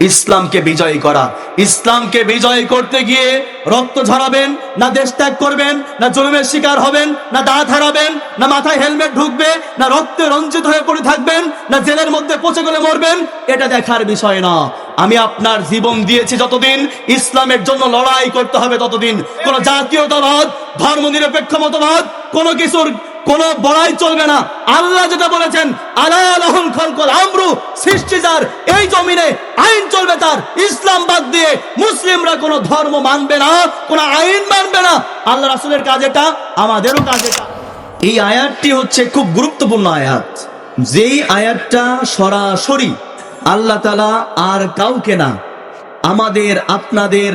ইসলামকে বিজয়ী করা। ইসলামকে বিজয় করতে গিয়ে রক্ত ঝরাবেন, না দেশ ত্যাগ করবেন, না জুলুমের শিকার হবেন, না দাঁত হারাবেন, না মাথায় হেলমেট ঢুকবে, না রক্তে রঞ্জিত হয়ে পড়ে থাকবেন, না জেলের মধ্যে পচে গেলে মরবেন, এটা দেখার বিষয় না। আমি আপনার জীবন দিয়েছি যতদিন ইসলামের জন্য লড়াই করতে হবে ততদিন। কোন জাতীয়তাবাদ ধর্ম নিরপেক্ষ মতবাদ, কোনো কিছুর কোন বড়াই চলবে না। আল্লাহ যেটা বলেছেন আলাহুল খলকল আমরু সৃষ্টি যার, এই জমিনে আইন চলবে তার। ইসলাম বাদ দিয়ে মুসলিমরা কোনো ধর্ম মানবে না, কোনো আইন মানবে না। আল্লাহ রাসুলের কাজ এটা, আমাদেরও কাজ এটা। এই আয়াতটি হচ্ছে খুব গুরুত্বপূর্ণ আয়াত। যেই আয়াতটা সরাসরি আল্লাহ তালা আর কাউকে না, আমাদের, আপনাদের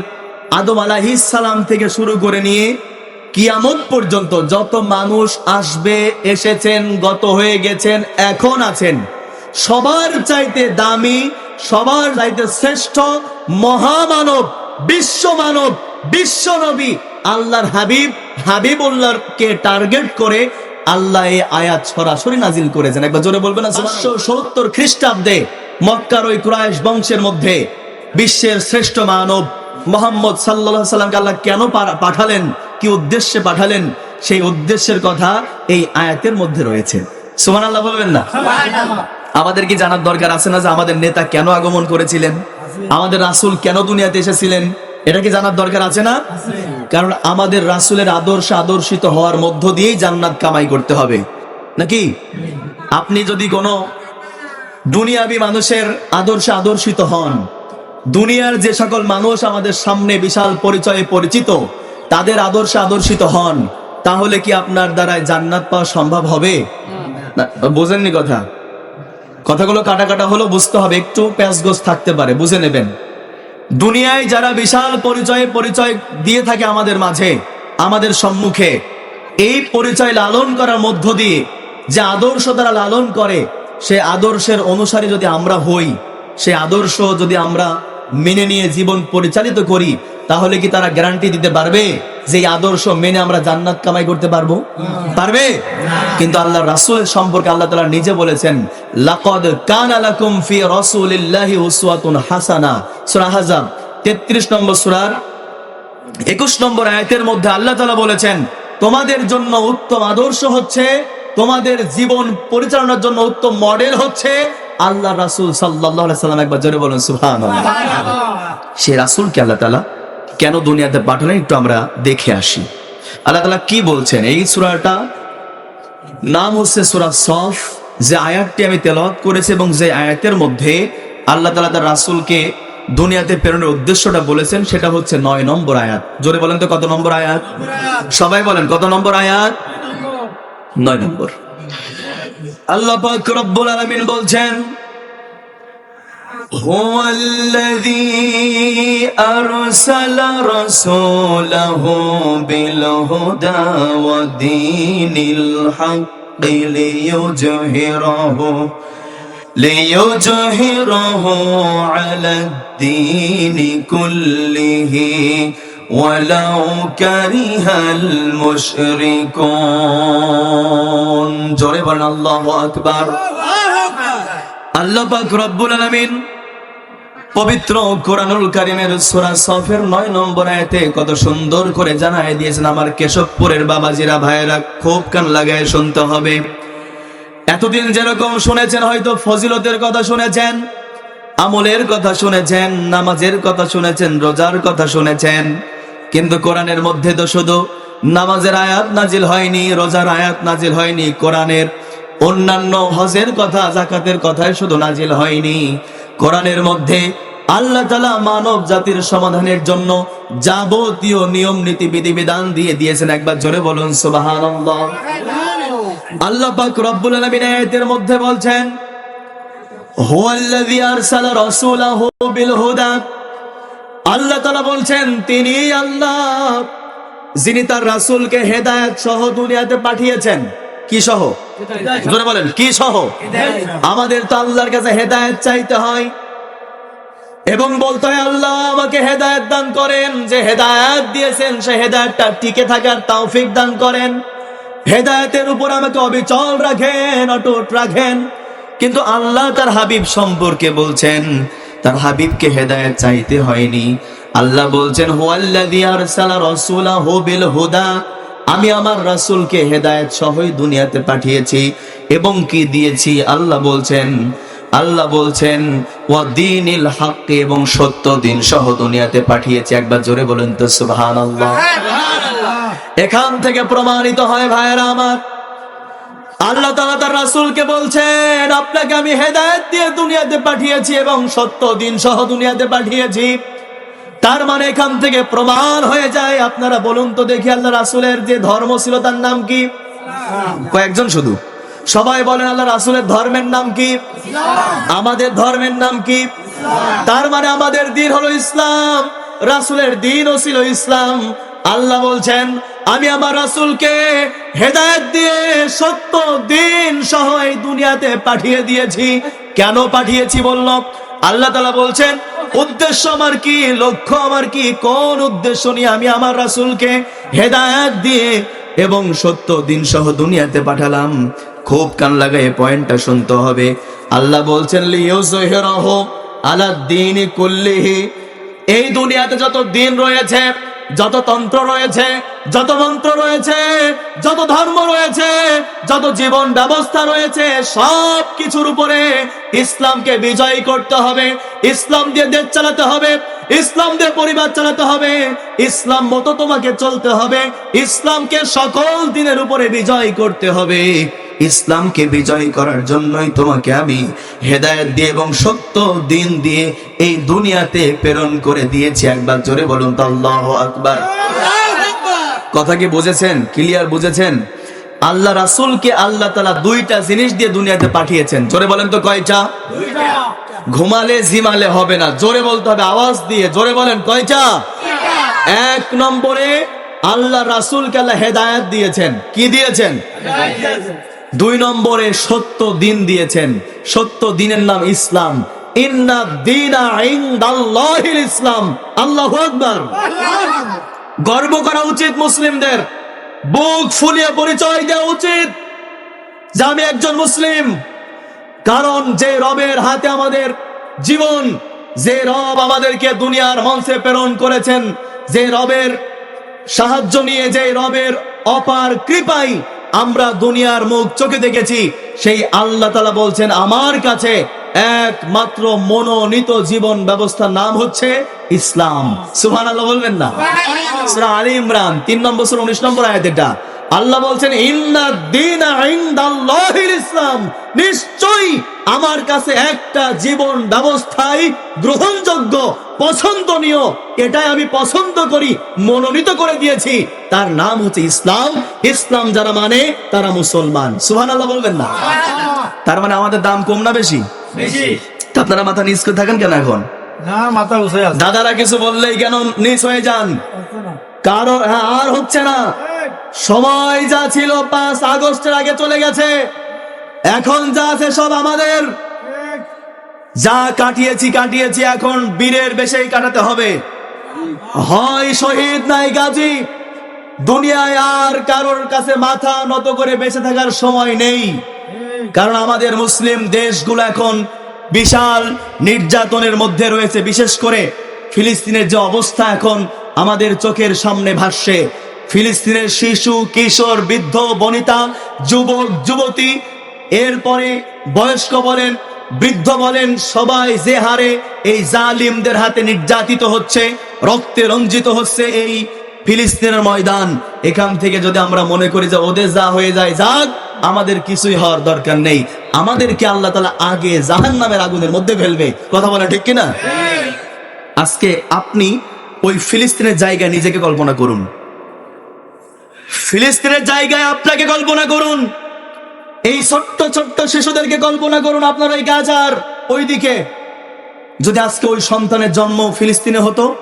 আদম আলাহিস সালাম থেকে শুরু করে নিয়ে কিয়ামত পর্যন্ত যত মানুষ আসবে, এসেছেন, গত হয়ে গেছেন, এখন আছেন, সবার চাইতে দামি, সবার চাইতে শ্রেষ্ঠ মহামানব, বিশ্ব মানব, বিশ্ব নবী, আল্লাহর হাবিব, হাবিবুল্লাহকে টার্গেট করে আল্লাহ এই আয়াত সরাসরি নাজিল করেছেন। একবার জোরে বলবেন না চারশো সত্তর খ্রিস্টাব্দে মক্কার ওই ক্রাইশ বংশের মধ্যে বিশ্বের শ্রেষ্ঠ মানব মোহাম্মদ সাল্লাহ সাল্লামকে আল্লাহ কেন পাঠালেন? কি উদ্দেশ্যে পাঠালেন? সেই উদ্দেশ্যের কথা এই আয়াতের মধ্যে রয়েছে। সুমান আল্লাহ বলবেন না? আমাদের কি জানার দরকার আছে না যে আমাদের নেতা কেন আগমন করেছিলেন? আমাদের রাসূল কেন দুনিয়াতে এসেছিলেন? এটা কি জানার দরকার আছে না? কারণ আমাদের রাসূলের আদর্শ আদর্শিত হওয়ার মধ্য দিয়েই জান্নাত কামাই করতে হবে। নাকি? আপনি যদি কোনো দুনিয়াবি মানুষের আদর্শে আদর্শিত হন দুনিয়ার যে সকল মানুষ আমাদের সামনে বিশাল পরিচয়ে পরিচিত, তাদের আদর্শে আদর্শিত হন, তাহলে কি আপনার দ্বারায় জান্নাত পাওয়া সম্ভব হবে? বোঝেননি কথা। কথাগুলো কাটা কাটা হলো বুঝতে হবে, একটু প্যাঁচগোছ থাকতে পারে, বুঝে নেবেন। দুনিয়ায় যারা বিশাল পরিচয়ে পরিচয় দিয়ে থাকে আমাদের মাঝে, আমাদের সম্মুখে, এই পরিচয় লালন করার মধ্য দিয়ে যে আদর্শ তারা লালন করে, সে আদর্শের অনুসারী যদি আমরা হই, সে আদর্শ যদি আমরা মেনে নিয়ে জীবন পরিচালিত করি, তাহলে কি তারা গ্যারান্টি দিতে পারবে যে আদর্শ মেনে আমরা জান্নাত কামাই করতে পারব? পারবে? কিন্তু আল্লাহ রাসূলের সম্পর্কে আল্লাহ তাআলা নিজে বলেছেন, লাকাদ কানা লাকুম ফি রাসূলিল্লাহি হাসানা। সূরা আহজাব 33 নম্বর সূরার একুশ নম্বর আয়াতের মধ্যে আল্লাহ তালা বলেছেন, তোমাদের জন্য উত্তম আদর্শ হচ্ছে, তোমাদের জীবন পরিচালনার জন্য উত্তম মডেল হচ্ছে আল্লাহ রাসুল সাল্লাহ সাল্লাম একবার জোরে বলেন সুহান সে রাসুলকে আল্লাহ তালা কেন দুনিয়াতে পাঠালেন একটু আমরা দেখে আসি। আল্লাহ তালা কি বলছেন? এই সুরাটা নাম হচ্ছে সুরা সফ যে আয়াতটি আমি তেলাওয়াত করেছি এবং যে আয়াতের মধ্যে আল্লাহ তালা তার রাসুলকে দুনিয়াতে প্রেরণের উদ্দেশ্যটা বলেছেন সেটা হচ্ছে নয় নম্বর আয়াত। জোরে বলেন তো কত নম্বর আয়াত? সবাই বলেন কত নম্বর আয়াত? নয় নম্বর। আল্লাহ পাক রব্বুল আলামিন বলছেন هو الذي أرسل رسوله بالهدى ودين الحق ليظهره ليظهره على الدين كله ولو كره المشركون جرب الله أكبر আল্লাহ পাক রব্বুল আলামিন পবিত্র কোরআনুল কারিমের সূরা সফের 9 নম্বর আয়াতে কত সুন্দর করে জানায় দিয়েছেন আমার কেশবপুরের বাবাজিরা ভাইয়েরা খুব কান লাগায় শুনতে হবে এতদিন যেরকম শুনেছেন হয়তো ফজিলতের কথা শুনেছেন আমলের কথা শুনেছেন নামাজের কথা শুনেছেন রোজার কথা শুনেছেন। কিন্তু কোরআনের মধ্যে তো শুধু নামাজের আয়াত নাজিল হয়নি রোজার আয়াত নাজিল হয়নি কোরআনের অন্যান্য হজের কথা জাকাতের কথাই শুধু নাজিল হয়নি। কোরআনের মধ্যে আল্লাহ তালা মানব জাতির সমাধানের জন্য যাবতীয় নিয়ম নীতি বিধিবিধান দিয়ে দিয়েছেন। একবার জোরে বলুন সুবাহ আল্লাহ পাক রব্বুল আলামিন আয়াতের মধ্যে বলছেন রাসূলাহু বিল হুদা আল্লাহ তাআলা বলছেন তিনি আল্লাহ যিনি তার রাসূলকে হেদায়েত সহ দুনিয়াতে পাঠিয়েছেন। কি সহ? জোরে বলেন কি সহ? আমাদের তো আল্লাহর কাছে হেদায়েত চাইতে হয়। এবং বলতে হয় আল্লাহ আমাকে হেদায়েত দান করেন যে হেদায়েত দিয়েছেন সে হেদায়েতটা টিকে থাকার তৌফিক দান করেন। হেদায়েতের উপর আমাকে অবিচল রাখেন অটুট রাখেন। কিন্তু আল্লাহ তার হাবিব সম্পর্কে বলছেন তার হাবিবকে হেদায়েত চাইতে হয়নি। আল্লাহ বলছেন হুদা আমি আমার রাসূলকে হেদায়েত সহই দুনিয়াতে পাঠিয়েছি এবং কি দিয়েছি? আল্লাহ বলছেন আল্লাহ বলছেন ওয়াদিনিল হক এবং সত্য দিন সহ দুনিয়াতে পাঠিয়েছি। একবার জোরে বলেন তো সুবহানাল্লাহ। এখান থেকে প্রমাণিত হয় ভাইয়েরা আমার। আল্লাহ তাআলা তার রাসূলকে বলছেন, আপনাকে আমি হেদায়েত দিয়ে দুনিয়াতে পাঠিয়েছি এবং সত্য দিন সহ দুনিয়াতে পাঠিয়েছি। তার মানে এখান থেকে প্রমাণ হয়ে যায়। আপনারা বলুন তো দেখি আল্লাহ রাসুলের যে ধর্ম ছিল তার নাম কি? কয়েকজন শুধু। সবাই বলেন আল্লাহ রাসুলের ধর্মের নাম কি? আমাদের ধর্মের নাম কি? তার মানে আমাদের দিন হলো ইসলাম। রাসূলের দিনও ছিল ইসলাম। আল্লাহ বলছেন, আমি আমার রাসূলকে হেদায়েত দিয়ে সত্য দিন সহ এই দুনিয়াতে পাঠিয়ে দিয়েছি। কেন পাঠিয়েছি বলল? আল্লাহ তালা বলছেন, উদ্দেশ্য আমার কি, লক্ষ্য আমার কি, কোন উদ্দেশ্য নিয়ে আমি আমার রাসূলকে হেদায়েত দিয়ে এবং সত্য দিন সহ দুনিয়াতে পাঠালাম? খুব কান লাগায় পয়েন্টটা শুনতে হবে। আল্লাহ বলছেন আলা দ্বীনি কুল্লিহি। এই দুনিয়াতে যত দিন রয়েছে যত তন্ত্র রয়েছে, যত মন্ত্র রয়েছে, যত ধর্ম রয়েছে, যত জীবন ব্যবস্থা রয়েছে, সব কিছুর উপরে ইসলামকে বিজয়ী করতে হবে। ইসলাম দিয়ে দেশ চালাতে হবে, ইসলাম দিয়ে পরিবার চালাতে হবে, ইসলাম মতো তোমাকে চলতে হবে, ইসলামকে সকল দিনের উপরে বিজয় করতে হবে। ইসলামকে বিজয় করার জন্যই তোমাকে আমি হেদায়েত দিয়ে এবং সত্য দিন দিয়ে এই দুনিয়াতে প্রেরণ করে দিয়েছি। একবার জোরে বলুন আল্লাহ আকবার। কথা কি বুঝেছেন? ক্লিয়ার বুঝেছেন? আল্লাহ রাসূলকে আল্লাহ তাআলা দুইটা জিনিস দিয়ে দুনিয়াতে পাঠিয়েছেন। জোরে বলেন তো কয়টা? ঘুমালে জিমালে হবে না। জোরে বলতে হবে আওয়াজ দিয়ে। জোরে বলেন কয়টা? এক নম্বরে আল্লাহ রাসূলকে আল্লাহ হেদায়েত দিয়েছেন। কি দিয়েছেন। দুই নম্বরে সত্য দিন দিয়েছেন। সত্য দিনের নাম ইসলাম। ইসলাম। আল্লাহ গর্ব করা উচিত মুসলিমদের। বুক ফুলিয়ে পরিচয় দেওয়া উচিত যে আমি একজন মুসলিম। কারণ যে রবের হাতে আমাদের জীবন, যে রব আমাদেরকে দুনিয়ার মঞ্চে প্রেরণ করেছেন, যে রবের সাহায্য নিয়ে, যে রবের অপার কৃপাই আমরা দুনিয়ার মুখ চোখে দেখেছি, সেই আল্লাহ তালা বলছেন, আমার কাছে একমাত্র মনোনীত জীবন ব্যবস্থার নাম হচ্ছে ইসলাম। সুহান আল্লাহ বলবেন না? আলী ইমরান, তিন নম্বর সূরা, উনিশ নম্বর আয়াত এটা। আল্লাহ বলছেন ইসলাম। নিশ্চয়ই আমার কাছে একটা জীবন ব্যবস্থাই গ্রহণযোগ্য। পছন্দনীয়। এটাই আমি পছন্দ করি মনোনীত করে দিয়েছি। তার নাম হচ্ছে ইসলাম। ইসলাম যারা মানে তারা মুসলমান। সুবহানাল্লাহ বলবেন না? তার মানে আমাদের দাম কম না বেশি? আপনারা মাথা নিচ করে থাকেন কেন এখন? মাথা দাদারা কিছু বললেই কেন নিচ হয়ে যান? কারও হ্যাঁ, আর হচ্ছে না। সময় যা ছিল পাঁচ আগস্টের আগে চলে গেছে। এখন যা আছে সব আমাদের। যা কাটিয়েছি কাটিয়েছি, এখন বীরের বেশেই কাটাতে হবে। হয় শহীদ নাই গাজী, দুনিয়ায় আর কারোর কাছে মাথা নত করে বেঁচে থাকার সময় নেই। কারণ আমাদের মুসলিম দেশগুলো এখন বিশাল নির্যাতনের মধ্যে রয়েছে। বিশেষ করে ফিলিস্তিনের যে অবস্থা এখন আমাদের চোখের সামনে ভাসছে। ফিলিস্তিনের শিশু, কিশোর, বৃদ্ধ, বনিতা, যুবক, যুবতী, এরপরে বয়স্ক বলেন বৃদ্ধ বলেন, সবাই যে হারে এই জালিমদের হাতে নির্যাতিত হচ্ছে, রক্তে রঞ্জিত হচ্ছে এই ফিলিস্তিনের ময়দান, এখান থেকে যদি আমরা মনে করি যে ওদের যা হয়ে যায়, যাক, আমাদের কিছুই হওয়ার দরকার নেই। আমাদেরকে আল্লাহ তালা আগে জাহান নামের আগুনের মধ্যে ফেলবে। কথা বলা ঠিক কিনা? আজকে আপনি ওই ফিলিস্তিনের জায়গায় নিজেকে কল্পনা করুন। ফিলিস্তিনের জায়গায় আপনাকে কল্পনা করুন। এই ছোট্ট ছোট্ট শিশুদেরকে কল্পনা করুন আপনার ওই গাজার ওইদিকে। যদি আজকে ওই সন্তানের জন্ম ফিলিস্তিনে হতো,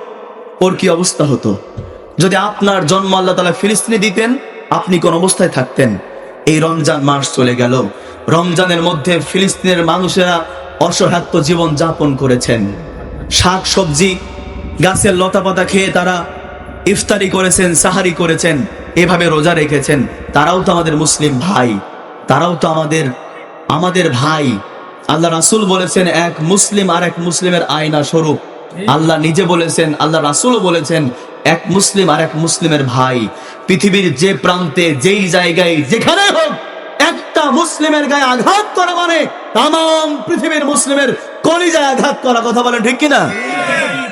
ওর কি অবস্থা হতো? যদি আপনার জন্ম আল্লাহ তালা ফিলিস্তিনে দিতেন, আপনি কোন অবস্থায় থাকতেন? এই রমজান মাস চলে গেল। রমজানের মধ্যে ফিলিস্তিনের মানুষেরা অসহায়ত্ব জীবন যাপন করেছেন। শাক, সবজি, গাছের লতা পাতা খেয়ে তারা ইফতারি করেছেন, সাহারি করেছেন, এভাবে রোজা রেখেছেন। তারাও তো আমাদের মুসলিম ভাই। তারাও তো আমাদের আমাদের ভাই। আল্লাহ রাসুল বলেছেন, এক মুসলিম আর এক মুসলিমের আয়না স্বরূপ। আল্লাহ নিজে বলেছেন, আল্লাহ রাসূলও বলেছেন, এক মুসলিম আর এক মুসলিমের ভাই। পৃথিবীর যে প্রান্তে, যেই জায়গায়, যেখানে হোক, একটা মুসলিমের গায়ে আঘাত করা মানে তাম পৃথিবীর মুসলিমের কলিজায় আঘাত করা কথা বলেন ঠিক কিনা?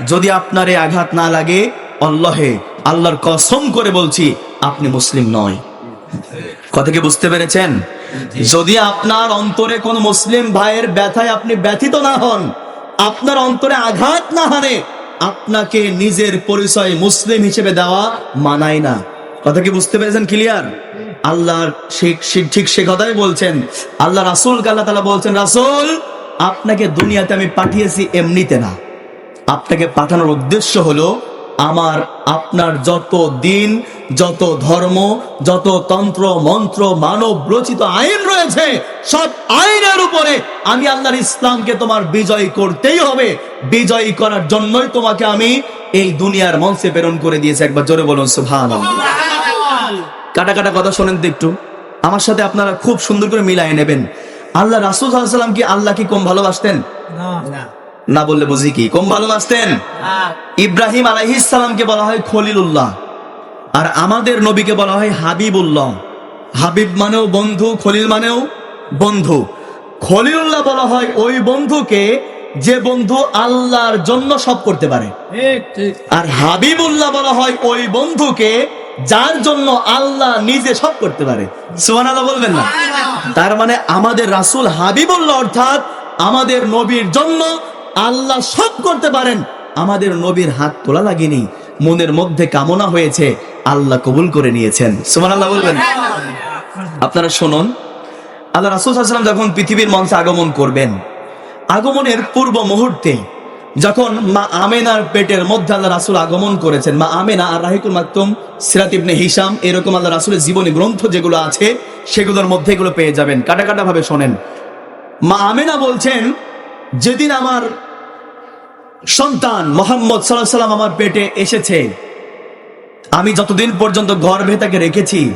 যদি আপনার আঘাত না লাগে, আল্লাহে, আল্লাহর কসম করে বলছি, আপনি মুসলিম নয়। কথা কি বুঝতে পেরেছেন? যদি আপনার অন্তরে কোন মুসলিম ভাইয়ের ব্যথায় আপনি ব্যথিত না হন, আপনার অন্তরে আঘাত না হানে, আপনাকে নিজের পরিচয় মুসলিম হিসেবে দেওয়া মানায় না। কথা কি বুঝতে পেরেছেন ক্লিয়ার আল্লাহর ঠিক সে কথাই বলছেন। আল্লাহ রাসুল আল্লাহ তালা বলছেন, রাসুল, আপনাকে দুনিয়াতে আমি পাঠিয়েছি এমনিতে না। আপনাকে পাঠানোর উদ্দেশ্য হলো আমার, আপনার যত দিন, যত ধর্ম, যত তন্ত্র, মন্ত্র, মানব রচিত আইন রয়েছে, সব আইনের উপরে আমি আল্লাহর ইসলামকে তোমার বিজয় করতেই হবে। বিজয়ী করার জন্যই তোমাকে আমি এই দুনিয়ার মঞ্চে প্রেরণ করে দিয়েছি। একবার জোরে বলুন সুভান কাটা কাটা কথা শোনেন তো একটু। আমার সাথে আপনারা খুব সুন্দর করে মিলাই নেবেন। আল্লাহ রাসুল সাল্লাম কি আল্লাহ কি কম ভালোবাসতেন? না। বললে বুঝি কি? কম ভালোবাসতেন ইব্রাহিম আলাইহিসসালামকে বলা হয় খলিলুল্লাহ। আর আমাদের নবীকে বলা হয় হাবিবুল্লাহ। হাবিব মানেও বন্ধু খলিল মানেও বন্ধু। খলিলুল্লাহ বলা হয় ওই বন্ধুকে যে বন্ধু আল্লাহর জন্য সব করতে পারে। আর হাবিবুল্লাহ বলা হয় ওই বন্ধুকে যার জন্য আল্লাহ নিজে সব করতে পারে। সুবহানাল্লাহ বলবেন না? তার মানে আমাদের রাসূল হাবিবুল্লাহ অর্থাৎ আমাদের নবীর জন্য আল্লাহ সব করতে পারেন। আমাদের নবীর হাত তোলা লাগেনি। মনের মধ্যে কামনা হয়েছে, আল্লাহ কবুল করে নিয়েছেন। সুমান আল্লাহ বলবেন। আপনারা শুনুন। আল্লাহ রাসূল সাল্লাল্লাহু যখন পৃথিবীর মঞ্চে আগমন করবেন, আগমনের পূর্ব মুহূর্তে যখন মা আমেনার পেটের মধ্যে আল্লাহ রাসুল আগমন করেছেন, মা আমেনা আর রাহিকুল মাকতুম, সিরাত ইবনে হিসাম এরকম আল্লাহ রাসুলের জীবনী গ্রন্থ যেগুলো আছে, সেগুলোর মধ্যে এগুলো পেয়ে যাবেন। কাটা কাটা ভাবে শোনেন। মা আমেনা বলছেন, যেদিন আমার সন্তান মোহাম্মদ সাল্লাহ সাল্লাম আমার পেটে এসেছে। আমি যতদিন পর্যন্ত গর্ভে তাকে রেখেছি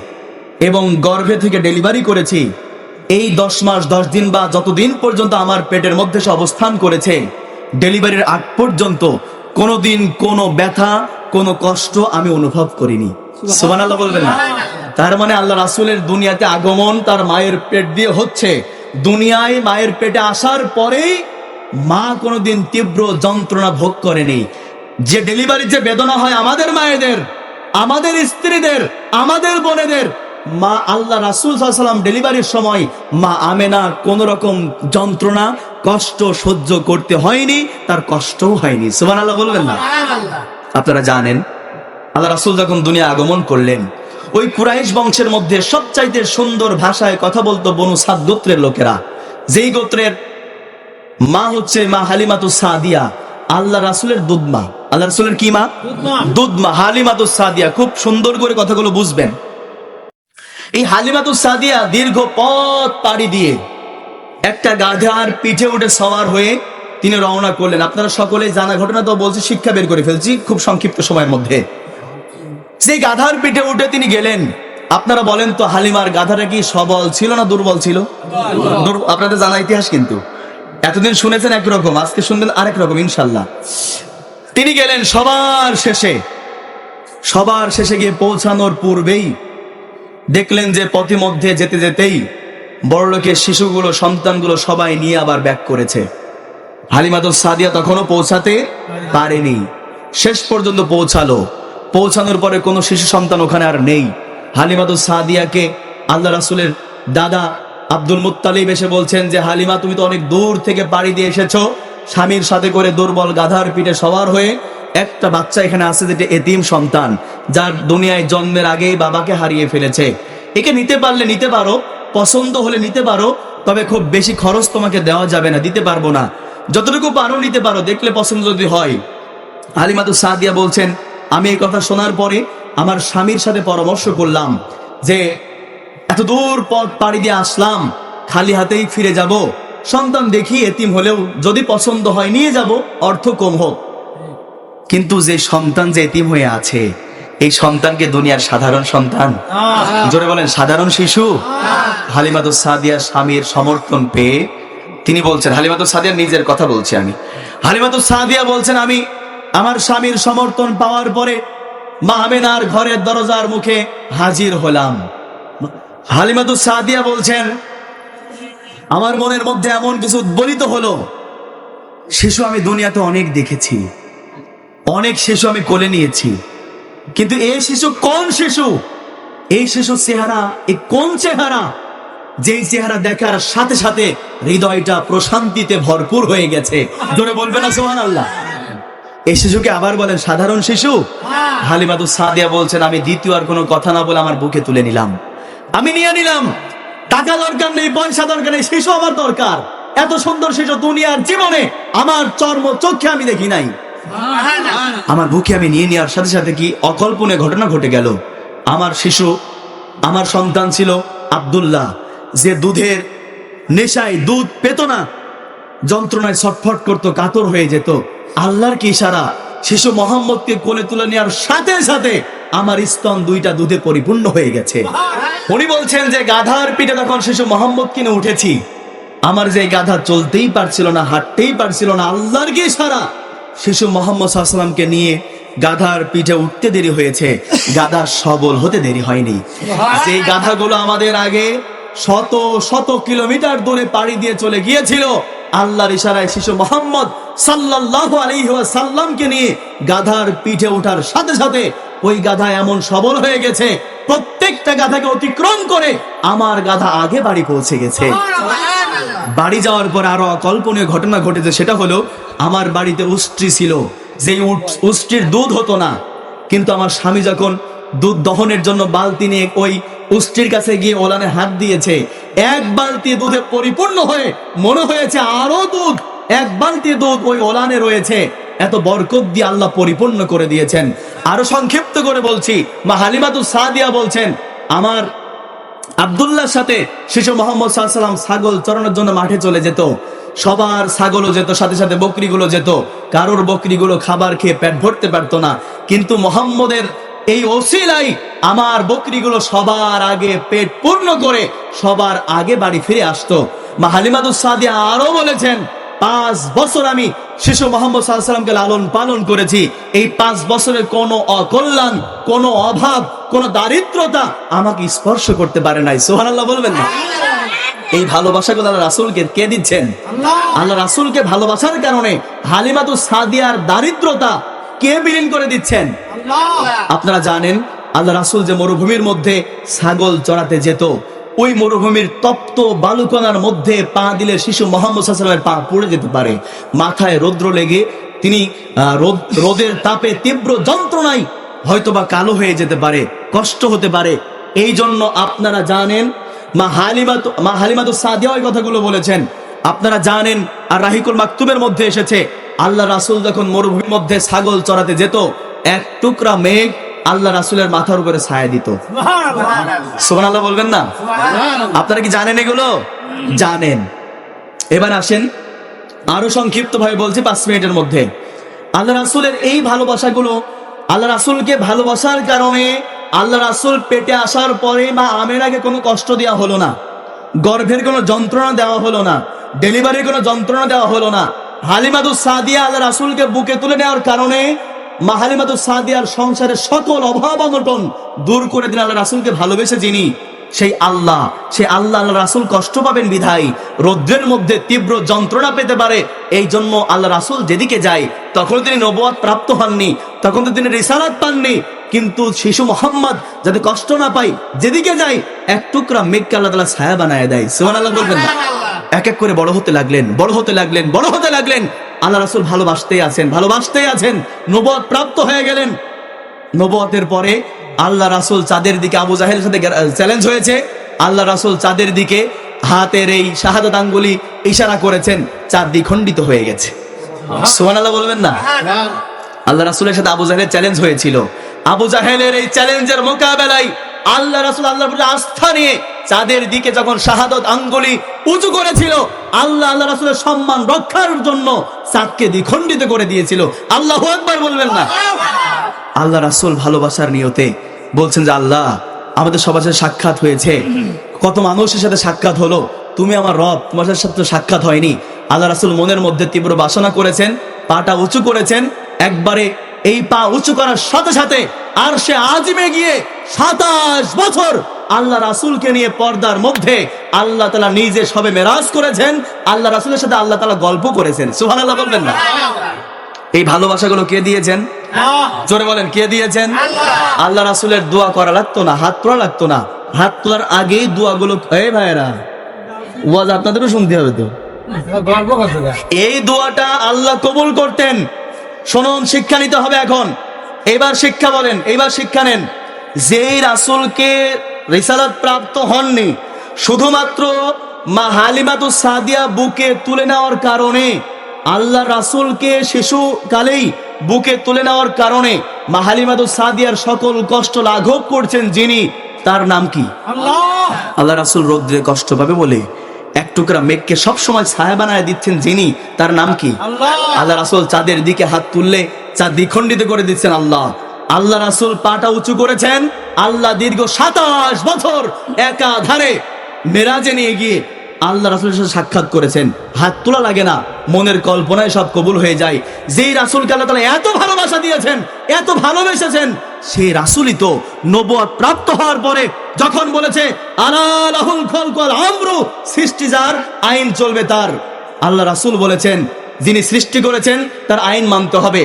এবং গর্ভে থেকে ডেলিভারি করেছি এই দশ মাস দশ দিন বা যতদিন পর্যন্ত আমার পেটের মধ্যে সে অবস্থান করেছে ডেলিভারির আগ পর্যন্ত কোনোদিন কোনো ব্যথা কোনো কষ্ট আমি অনুভব করিনি। সুবহানাল্লাহ। বলবেন না। তার মানে আল্লাহ রাসুলের দুনিয়াতে আগমন তার মায়ের পেট দিয়ে হচ্ছে। দুনিয়ায় মায়ের পেটে আসার পরেই মা কোনোদিন তীব্র যন্ত্রণা ভোগ করেনি। যে ডেলিভারির যে বেদনা হয় আমাদের মায়েদের আমাদের স্ত্রীদের আমাদের বোনেদের মা আল্লাহ রাসুল সাল্লাম ডেলিভারির সময় মা আমেনা কোন রকম যন্ত্রণা কষ্ট সহ্য করতে হয়নি তার কষ্টও হয়নি। সুমান আল্লাহ বলবেন না? আপনারা জানেন আল্লাহ রাসুল যখন দুনিয়া আগমন করলেন ওই কুরাইশ বংশের মধ্যে সবচাইতে সুন্দর ভাষায় কথা বলতো বনু সাদ গোত্রের লোকেরা। যেই গোত্রের মা হচ্ছে মা হালিমাতু সাদিয়া আল্লাহ রাসুলের দুধমা। আল্লাহ রাসুলের কি মা? দুধমা। দুধমা হালিমাতু সাদিয়া। খুব সুন্দর করে কথাগুলো বুঝবেন। এই হালিমাতু সাদিয়া দীর্ঘ পথ পাড়ি দিয়ে একটা গাধার পিঠে উঠে সওয়ার হয়ে তিনি রওনা করলেন। আপনারা সকলে জানা ঘটনা তো বলছি শিক্ষা বের করে ফেলছি খুব সংক্ষিপ্ত সময়ের মধ্যে। সেই গাধার পিঠে উঠে তিনি গেলেন। আপনারা বলেন তো হালিমার গাধাটা কি সবল ছিল না দুর্বল ছিল? আপনাদের জানা ইতিহাস কিন্তু। এতদিন শুনেছেন একরকম আজকে শুনবেন আরেক রকম ইনশাল্লাহ তিনি গেলেন সবার শেষে। সবার শেষে গিয়ে পৌঁছানোর পূর্বেই দেখলেন যে পথিমধ্যে যেতে যেতেই বড়লোকের শিশুগুলো, সন্তানগুলো সবাই নিয়ে আবার ব্যাক করেছে। হালিমাতুল সাদিয়া তখনও পৌঁছাতে পারেনি। শেষ পর্যন্ত পৌঁছালো। পৌঁছানোর পরে কোনো শিশু সন্তান ওখানে আর নেই। হালিমাতুল সাদিয়াকে আল্লাহ রাসুলের দাদা আব্দুল মুত্তালিব এসে বলছেন যে, হালিমা, তুমি তো অনেক দূর থেকে পাড়ি দিয়ে এসেছ। স্বামীর সাথে করে দুর্বল গাধার পিঠে সবার হয়ে একটা বাচ্চা এখানে আছে যেটা এতিম সন্তান, যার দুনিয়ায় জন্মের আগেই বাবাকে হারিয়ে ফেলেছে। একে নিতে পারলে নিতে পারো, পছন্দ হলে নিতে পারো, তবে খুব বেশি খরচ তোমাকে দেওয়া যাবে না, দিতে পারব না। যতটুকু পারো, নিতে পারো, দেখলে পছন্দ যদি হয়। হালিমাতু সাদিয়া বলছেন, আমি এই কথা শোনার পরে আমার স্বামীর সাথে পরামর্শ করলাম যে এত দূর পথ পাড়ি দিয়ে আসলাম খালি হাতেই ফিরে যাব। সন্তান দেখি এতিম হলেও যদি পছন্দ হয় নিয়ে যাব অর্থ কম হোক। কিন্তু যে সন্তান যে এতিম হয়ে আছে এই সন্তানকে দুনিয়ার সাধারণ সন্তান। জোরে বলেন সাধারণ শিশু? হালিমাতুস সাদিয়া স্বামীর সমর্থন পেয়ে তিনি বলছেন হালিমাতুল সাদিয়া নিজের কথা বলছি আমি। হালিমাতুল সাদিয়া বলছেন আমি আমার স্বামীর সমর্থন পাওয়ার পরে মা আমেনার ঘরের দরজার মুখে হাজির হলাম। হালিমাতুল সাদিয়া বলছেন আমার মনের মধ্যে এমন কিছু উদ্বলিত হলো। শিশু আমি দুনিয়াতে অনেক দেখেছি। অনেক শিশু আমি কোলে নিয়েছি। কিন্তু এই শিশু কোন শিশু? এই শিশু চেহারা এই কোন চেহারা? যেই চেহারা দেখার সাথে সাথে হৃদয়টা প্রশান্তিতে ভরপুর হয়ে গেছে। জোরে বলবে না সোহান আল্লাহ এই শিশুকে আবার বলেন সাধারণ শিশু? হালিমাদু সাদিয়া বলছেন আমি দ্বিতীয় আর কোনো কথা না বলে আমার বুকে তুলে নিলাম। আমি নিয়ে নিলাম। টাকা দরকার নেই, পয়সা দরকার নেই, শিশু আমার দরকার। এত সুন্দর শিশু দুনিয়ার জীবনে আমার চর্ম চোখে আমি দেখি নাই। আমার বুকে আমি নিয়ে নেওয়ার সাথে সাথে কি অকল্পনীয় ঘটনা ঘটে গেল? আমার শিশু, আমার সন্তান ছিল আব্দুল্লাহ, যে দুধের নেশায় দুধ পেত না, যন্ত্রণায় ছটফট করতো, কাতর হয়ে যেত। আল্লাহর কি ইশারা? শিশু মোহাম্মদকে কোলে তুলে নেওয়ার সাথে সাথে আমার স্তন দুইটা দুধে পরিপূর্ণ হয়ে গেছে। উনি বলছেন যে গাধার পিঠে তখন শিশু মোহাম্মদ কিনে উঠেছি আমার যে গাধা চলতেই পারছিল না হাঁটতেই পারছিল না আল্লাহর কি ইশারা শিশু মোহাম্মদ সাল্লামকে নিয়ে গাধার পিঠে উঠতে দেরি হয়েছে। গাধা সবল হতে দেরি হয়নি। সেই গাধাগুলো আমাদের আগে শত শত কিলোমিটার দূরে পাড়ি দিয়ে চলে গিয়েছিল আল্লাহর ইশারায় শিশু মোহাম্মদ সাল্লাল্লাহু আলাইহি নিয়ে গাধার পিঠে ওঠার সাথে সাথে ওই গাধা এমন সবল হয়ে গেছে প্রত্যেকটা গাধাকে অতিক্রম করে আমার গাধা আগে বাড়ি পৌঁছে গেছে। বাড়ি যাওয়ার পর আরও অকল্পনীয় ঘটনা ঘটেছে সেটা হলো আমার বাড়িতে উষ্ট্রি ছিল। যে উট- উষ্ট্রির দুধ হতো না কিন্তু আমার স্বামী যখন দুধ দহনের জন্য বালতি নিয়ে ওই উষ্ট্রির কাছে গিয়ে ওলানে হাত দিয়েছে এক বালতি দুধে পরিপূর্ণ হয়ে মনে হয়েছে আরও দুধ। এক বালতি দুধ ওই ওলানে রয়েছে। এত বরকত দিয়ে আল্লাহ পরিপূর্ণ করে দিয়েছেন। আরও সংক্ষিপ্ত করে বলছি, মা হালিমাতু সাদিয়া বলছেন, আমার আবদুল্লাহর সাথে শিশু মোহাম্মদ সাল্লাম ছাগল চড়ানোর জন্য মাঠে চলে যেত। সবার ছাগলও যেত, সাথে সাথে বকরিগুলো যেত। কারোর বকরিগুলো খাবার খেয়ে পেট ভরতে পারতো না। কিন্তু মোহাম্মদের এই ওসিলাই আমার বকরিগুলো সবার আগে পেট পূর্ণ করে সবার আগে বাড়ি ফিরে আসতো। মা হালিমাদুস সাদিয়া আরও বলেছেন পাঁচ বছর আমি শিশু মোহাম্মদ সাল্লামকে লালন পালন করেছি। এই পাঁচ বছরের কোনো অকল্যাণ কোনো অভাব কোনো দারিদ্রতা আমাকে স্পর্শ করতে পারে নাই। সোহান আল্লাহ বলবেন না? এই ভালোবাসাগুলো আল্লাহ রাসুলকে কে দিচ্ছেন? আল্লাহ। রাসুলকে ভালোবাসার কারণে হালিমাতু সাদিয়ার দারিদ্রতা কে বিলীন করে দিচ্ছেন? আপনারা জানেন আল্লাহ রাসুল যে মরুভূমির মধ্যে ছাগল চড়াতে যেত ওই মরুভূমির তপ্ত বালুকণার মধ্যে পা দিলে শিশু মোহাম্মদ সাল্লামের পা পড়ে যেতে পারে। মাথায় রৌদ্র লেগে তিনি রোদের তাপে তীব্র যন্ত্রণায় হয়তোবা কালো হয়ে যেতে পারে, কষ্ট হতে পারে। এই জন্য আপনারা জানেন, মা হালিমাত মা হালিমাতু সাদিয়া ওই কথাগুলো বলেছেন। আপনারা জানেন, আর রাহিকুল মাকতুবের মধ্যে এসেছে, আল্লাহ রাসুল যখন মরুভূমির মধ্যে ছাগল চড়াতে যেত, এক টুকরা মেঘ আল্লাহ রাসুলের মাথার উপরে ছায়া দিত। সোমান আল্লাহ বলবেন না? আপনারা কি জানেন এগুলো? জানেন। এবার আসেন আরও সংক্ষিপ্ত ভাবে বলছি পাঁচ মিনিটের মধ্যে। আল্লাহ রাসুলের এই ভালোবাসাগুলো আল্লাহ রাসুলকে ভালোবাসার কারণে আল্লাহ রাসুল পেটে আসার পরে মা আমেরাকে কোনো কষ্ট দেওয়া হলো না। গর্ভের কোনো যন্ত্রণা দেওয়া হলো না। ডেলিভারির কোনো যন্ত্রণা দেওয়া হলো না। হালিমাদু সাদিয়া আল্লাহ রাসুলকে বুকে তুলে নেওয়ার কারণে মা হালিমাদু সাদিয়ার সংসারের সকল অভাব অনটন দূর করে দিন আল্লাহ রাসুলকে ভালোবেসে যিনি সেই আল্লাহ। সেই আল্লাহ আল্লাহ রাসুল কষ্ট পাবেন বিধায়। রৌদ্রের মধ্যে তীব্র যন্ত্রণা পেতে পারে। এই জন্য আল্লাহ রাসুল যেদিকে যায় তখন তিনি নবুয়াত প্রাপ্ত হননি তখন তো তিনি রিসালাত পাননি। কিন্তু শিশু মোহাম্মদ যাতে কষ্ট না পাই যেদিকে যাই এক টুকরা মেঘকে আল্লাহ তালা ছায়া বানায় দেয়। সুমান আল্লাহ বলবেন এক এক করে বড় হতে লাগলেন বড় হতে লাগলেন বড় হতে লাগলেন। আল্লাহ রাসুল ভালোবাসতেই আছেন ভালোবাসতেই আছেন নবুয়াত প্রাপ্ত হয়ে গেলেন। নবতের পরে আল্লাহ রাসুল চাঁদের দিকে আবু জাহেলের সাথে চ্যালেঞ্জ হয়েছে। আল্লাহ রাসুল চাঁদের দিকে হাতের এই শাহাদাত আঙ্গুলি ইশারা করেছেন চাঁদ দ্বিখণ্ডিত হয়ে গেছে। সোহান আল্লাহ বলবেন না? আল্লাহ রাসুলের সাথে আবু জাহেলের চ্যালেঞ্জ হয়েছিল। আবু জাহেলের এই চ্যালেঞ্জের মোকাবেলায় আল্লাহ রাসুল আল্লাহর প্রতি আস্থা নিয়ে চাঁদের দিকে যখন শাহাদত আঙ্গুলি উঁচু করেছিল, আল্লাহ আল্লাহ রাসুলের সম্মান রক্ষার জন্য চাঁদকে দ্বিখণ্ডিত করে দিয়েছিল। আল্লাহ একবার বলবেন না। আল্লাহ রাসুল ভালোবাসার নিয়তে বলছেন যে, আল্লাহ, আমাদের সবার সাথে সাক্ষাৎ হয়েছে। কত মানুষের সাথে সাক্ষাৎ হলো? তুমি আমার রব, তোমার সাথে সাক্ষাৎ হয়নি। আল্লাহ রাসুল মনের মধ্যে তীব্র বাসনা করেছেন, পাটা উঁচু করেছেন, একবারে এই পা উঁচু করার সাথে সাথে আর সে আজিমে গিয়ে সাতাশ বছর আল্লাহ রাসুলকে নিয়ে পর্দার মধ্যে আল্লাহ তালা নিজে সবে মেরাজ করেছেন আল্লাহ রাসুলের সাথে আল্লাহ তালা গল্প করেছেন। সুহান আল্লাহ বলবেন না? এই ভালোবাসাগুলো কে দিয়েছেন? জোরে বলেন কে দিয়েছেন? আল্লাহ। রাসুলের দোয়া করা লাগতো না হাত তোলা লাগতো না। হাত তোলার আগেই দোয়াগুলো এই ভাইরা ওয়াজ আপনাদেরও শুনতে হবে তো। এই দোয়াটা আল্লাহ কবুল করতেন। শুনুন শিক্ষা নিতে হবে এখন। এবার শিক্ষা বলেন এবার শিক্ষা নেন। যেই রাসুলকে রিসালাত প্রাপ্ত হননি শুধুমাত্র মা হালিমাতু সাদিয়া বুকে তুলে নেওয়ার কারণে আল্লাহ রাসুলকে শিশুকালেই বুকে তুলে নেওয়ার কারণে মা হালিমাতু সাদিয়ার সকল কষ্ট লাঘব করছেন যিনি তার নাম কি? আল্লাহ! আল্লাহ রাসুল রৌদ্রে কষ্ট পাবে বলে এক টুকরা মেঘকে সবসময় ছায়া বানায় দিচ্ছেন যিনি তার নাম কি? আল্লাহ। রাসুল চাঁদের দিকে হাত তুললে চাঁদ দ্বিখণ্ডিত করে দিচ্ছেন আল্লাহ। আল্লাহ রাসুল পাটা উঁচু করেছেন আল্লাহ দীর্ঘ সাতাশ বছর একাধারে মেরাজে নিয়ে গিয়ে আল্লাহ রাসুলের সাথে সাক্ষাৎ করেছেন। হাত তোলা লাগে না মনের কল্পনায় সব কবুল হয়ে যায়। যেই রাসুলকে আল্লাহ তালা এত ভালোবাসা দিয়েছেন এত ভালোবেসেছেন সেই রাসুলই তো নবুয়াত প্রাপ্ত হওয়ার পরে যখন বলেছে আলাহুল খলকল আমরু সৃষ্টি যার আইন চলবে তার। আল্লাহ রাসুল বলেছেন, যিনি সৃষ্টি করেছেন, তার আইন মানতে হবে।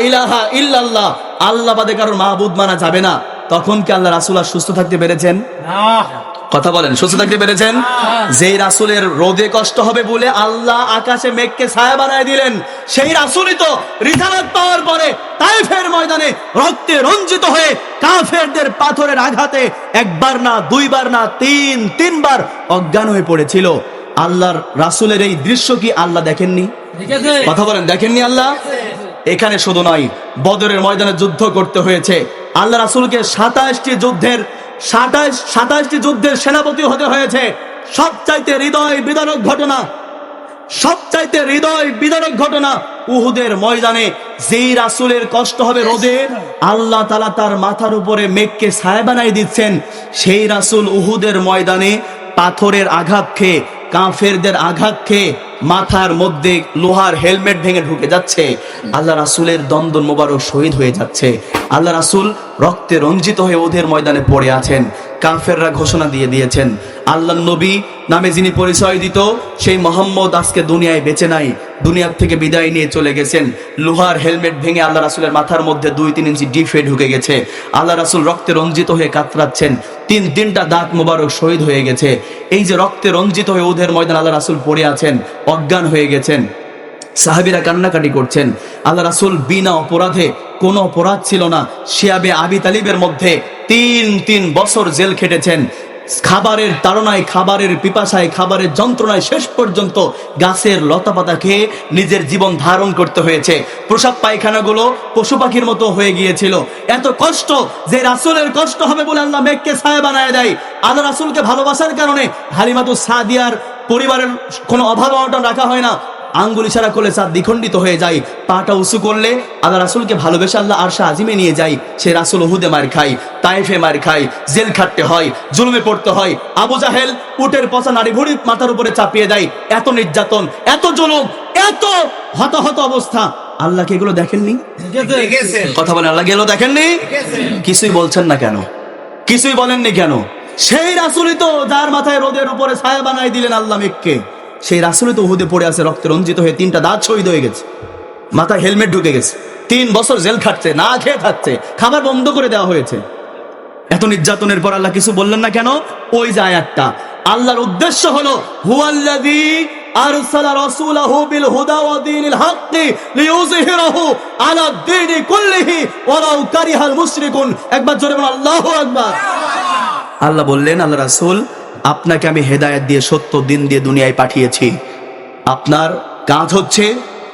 ইলাহা ইল্লাল্লাহ, আল্লাহ বাদে কারোর মাহবুদ মানা যাবে না। তখন কি আল্লাহ রাসুল আর সুস্থ থাকতে পেরেছেন? না। কথা বলেন সুস্থ থাকতে পেরেছেন? যেই রাসুলের রোদে কষ্ট হবে বলে আল্লাহ আকাশে মেঘকে ছায়া বানায় দিলেন সেই রাসুলই তো রিসালাত পাওয়ার পরে তাইফের ময়দানে রক্তে রঞ্জিত হয়ে কাফেরদের পাথরের আঘাতে একবার না দুইবার না তিন তিনবার অজ্ঞান হয়ে পড়েছিল। আল্লাহর রাসুলের এই দৃশ্য কি আল্লাহ দেখেননি? কথা বলেন দেখেননি আল্লাহ? এখানে শুধু নয় বদরের ময়দানে যুদ্ধ করতে হয়েছে। আল্লাহ রাসুলকে সাতাশটি যুদ্ধের সাতাশ সাতাশটি যুদ্ধের সেনাপতি হতে হয়েছে। সবচাইতে হৃদয় বিদারক ঘটনা, সবচাইতে হৃদয় বিদারক ঘটনা উহুদের ময়দানে। যেই রাসুলের কষ্ট হবে রোদে, আল্লাহ তালা তার মাথার উপরে মেঘকে ছায়া বানাই দিচ্ছেন। সেই রাসুল উহুদের ময়দানে পাথরের আঘাত খেয়ে, কাফেরদের আঘাত খেয়ে মাথার মধ্যে লোহার হেলমেট ভেঙে ঢুকে যাচ্ছে। আল্লাহ রাসুলের দন্দন মোবারক শহীদ হয়ে যাচ্ছে। আল্লাহ রাসুল রক্তে রঞ্জিত হয়ে ওদের ময়দানে পড়ে আছেন। কাফেররা ঘোষণা দিয়ে দিয়েছেন আল্লাহ নবী নামে যিনি পরিচয় দিত, সেই মোহাম্মদ আজকে দুনিয়ায় বেঁচে নাই। দুনিয়ার থেকে বিদায় নিয়ে চলে গেছেন। লোহার হেলমেট ভেঙে আল্লাহ রাসুলের মাথার মধ্যে দুই তিন ইঞ্চি ডিফে ঢুকে গেছে। আল্লাহ রাসুল রক্তে রঞ্জিত হয়ে কাতরাচ্ছেন। তিন তিনটা দাঁত মোবারক শহীদ হয়ে গেছে। এই যে রক্তে রঞ্জিত হয়ে ওদের ময়দান আল্লাহ রাসুল পড়ে আছেন, অজ্ঞান হয়ে গেছেন। সাহাবিরা কান্নাকাটি করছেন। আল্লাহ রাসুল বিনা অপরাধে, কোনো অপরাধ ছিল না। শিয়াবে আবি তালিবের মধ্যে তিন তিন বছর জেল খেটেছেন। খাবারের তাড়নায়, খাবারের পিপাসায়, খাবারের যন্ত্রণায় শেষ পর্যন্ত গাছের লতাপাতা খেয়ে নিজের জীবন ধারণ করতে হয়েছে। প্রসাব পায়খানাগুলো পশু পাখির মতো হয়ে গিয়েছিল। এত কষ্ট যে রাসুলের কষ্ট হবে বলে আল্লাহ মেঘকে ছায়া বানায় দেয়। আল্লাহ রাসুলকে ভালোবাসার কারণে হালিমাতু সাদিয়ার পরিবারের কোনো অভাব অনটন রাখা হয় না। আঙ্গুল ইশারা করলে চাঁদ দ্বিখণ্ডিত হয়ে যায়। পাটা উঁচু করলে আল্লাহ রাসুলকে ভালোবেসে আল্লাহ আরশা আজিমে নিয়ে যায়। সে রাসুল হুদে মার খায় তাইফে মার খায় জেল খাটতে হয় জুলুমে পড়তে হয়। আবু জাহেল উটের পচা নারী ভুড়ি মাথার উপরে চাপিয়ে দেয়। এত নির্যাতন এত জুলুম এত হতাহত অবস্থা। আল্লাহকে এগুলো দেখেননি? কথা বলেন আল্লাহ গেল দেখেননি? কিছুই বলছেন না কেন? কিছুই বলেননি কেন? সেই রাসুলই তো যার মাথায় রোদের উপরে ছায়া বানাই দিলেন আল্লাহ মেঘকে। সেই রাসুলই তো উহুদে পড়ে আছে, রক্তে রঞ্জিত হয়ে তিনটা দাঁত শহীদ হয়ে গেছে। মাথায় হেলমেট ঢুকে গেছে। তিন বছর জেল খাটছে, না খেয়ে থাকছে। খাবার বন্ধ করে দেওয়া হয়েছে। এত নির্যাতনের পর আল্লাহ কিছু বললেন না কেন? ওই যে আয়াতটা। আল্লাহর উদ্দেশ্য হলো বিল হুদা একবার জোরে আল্লাহ বললেন, আল্লাহ রাসূল আপনাকে আমি হেদায়েত দিয়ে সত্য দিন দিয়ে দুনিয়ায় পাঠিয়েছি। আপনার কাজ হচ্ছে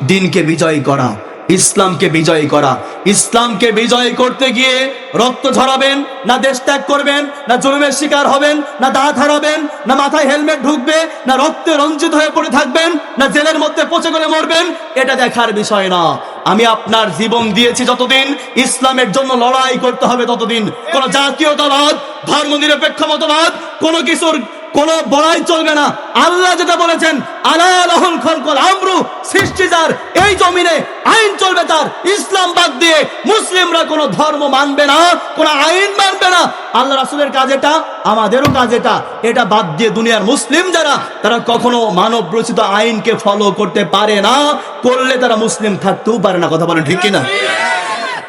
দিনকে বিজয় করা, ইসলামকে বিজয় করা। ইসলামকে বিজয় করতে গিয়ে রক্ত ঝরাবেন, না দেশ ত্যাগ করবেন, না জুলুমের শিকার হবেন, না দাঁত হারাবেন, না মাথায় হেলমেট ঢুকবে, না রক্তে রঞ্জিত হয়ে পড়ে থাকবেন, না জেলের মধ্যে পচে করে মরবেন, এটা দেখার বিষয় না। আমি আপনার জীবন দিয়েছি যতদিন ইসলামের জন্য লড়াই করতে হবে ততদিন। কোন জাতীয়তাবাদ ধর্ম নিরপেক্ষ মতবাদ, কোন কিছুর কোনো বড়াই চলবে না। আল্লাহ যেটা বলেছেন আলা লাহুল খলকল আমরু সৃষ্টি যার এই জমিনে আইন চলবে তার। ইসলাম বাদ দিয়ে মুসলিমরা কোনো ধর্ম মানবে না কোনো আইন মানবে না। আল্লাহ রাসূলের কাজ এটা আমাদেরও কাজ এটা। এটা বাদ দিয়ে দুনিয়ার মুসলিম যারা তারা কখনো মানব রচিত আইনকে ফলো করতে পারে না করলে তারা মুসলিম থাকতেও পারে না। কথা বলেন ঠিক কিনা?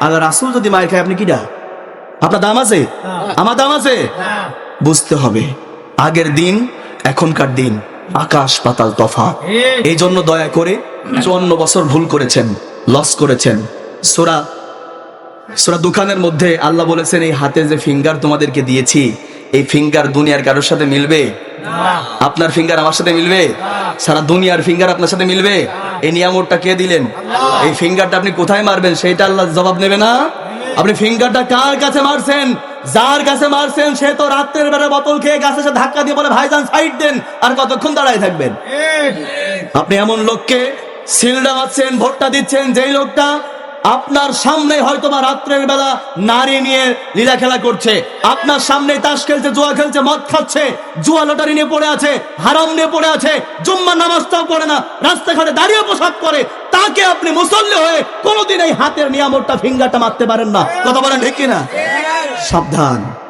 আল্লাহ রাসূল যদি মায়ের খায় আপনি কিটা আপনার দাম আছে? আমার দাম আছে? বুঝতে হবে। আগের দিন, এখনকার দিন, আকাশ পাতাল তফাৎ। এই জন্য দয়া করে চুয়ান্ন বছর ভুল করেছেন লস করেছেন। সোরা সোরা দোকানের মধ্যে আল্লাহ বলেছেন, এই হাতে যে ফিঙ্গার তোমাদেরকে দিয়েছি, এই ফিঙ্গার দুনিয়ার কারোর সাথে মিলবে? আপনার ফিঙ্গার আমার সাথে মিলবে? সারা দুনিয়ার ফিঙ্গার আপনার সাথে মিলবে? এই নিয়ামতটা কে দিলেন? এই ফিঙ্গারটা আপনি কোথায় মারবেন? সেটা আল্লাহ জবাব নেবে না। আপনি ফিঙ্গারটা কার কাছে মারছেন? যার গাছে মারছেন সে তো রাত্রের বেলা বোতল খেয়ে গাছে সে ধাক্কা দিয়ে বলে ভাইজান সাইড দেন আর কতক্ষণ দাঁড়ায় থাকবেন? আপনি এমন লোককে সিল দেওয়াচ্ছেন ভোটটা দিচ্ছেন যেই লোকটা আপনার সামনে হয়তো বা রাত্রের বেলা নারী নিয়ে লীলা খেলা করছে। আপনার সামনে তাস খেলছে, জুয়া খেলছে, মদ খাচ্ছে, জুয়া লটারি নিয়ে পড়ে আছে, হারাম নিয়ে পড়ে আছে জুম্মা নামাজটাও পড়ে না, রাস্তাঘাটে দাঁড়িয়ে পোশাক করে তাকে আপনি মুসল্লি হয়ে কোনোদিন এই হাতের নিয়ামতটা, ফিঙ্গারটা মারতে পারেন না। কথা বলেন ঠিক কিনা? সাবধান।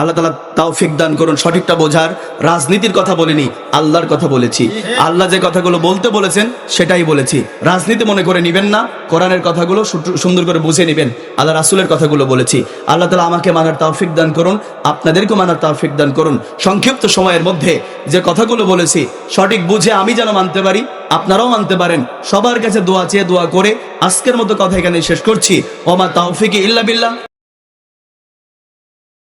আল্লাহ তালা তৌফিক দান করুন, সঠিকটা বোঝার। রাজনীতির কথা বলিনি, আল্লাহর কথা বলেছি। আল্লাহ যে কথাগুলো বলতে বলেছেন, সেটাই বলেছি। রাজনীতি মনে করে নিবেন না, কোরআনের কথাগুলো সুন্দর করে বুঝে নিবেন। আল্লাহ রাসুলের কথাগুলো বলেছি। আল্লাহ তালা আমাকে মানার তৌফিক দান করুন আপনাদেরকে মানার তৌফিক দান করুন। সংক্ষিপ্ত সময়ের মধ্যে যে কথাগুলো বলেছি, সঠিক বুঝে আমি যেন মানতে পারি, আপনারাও মানতে পারেন। সবার কাছে দোয়া চেয়ে দোয়া করে আজকের মতো কথা এখানে শেষ করছি। ওমা তৌফিক ইল্লা বিল্লাহ।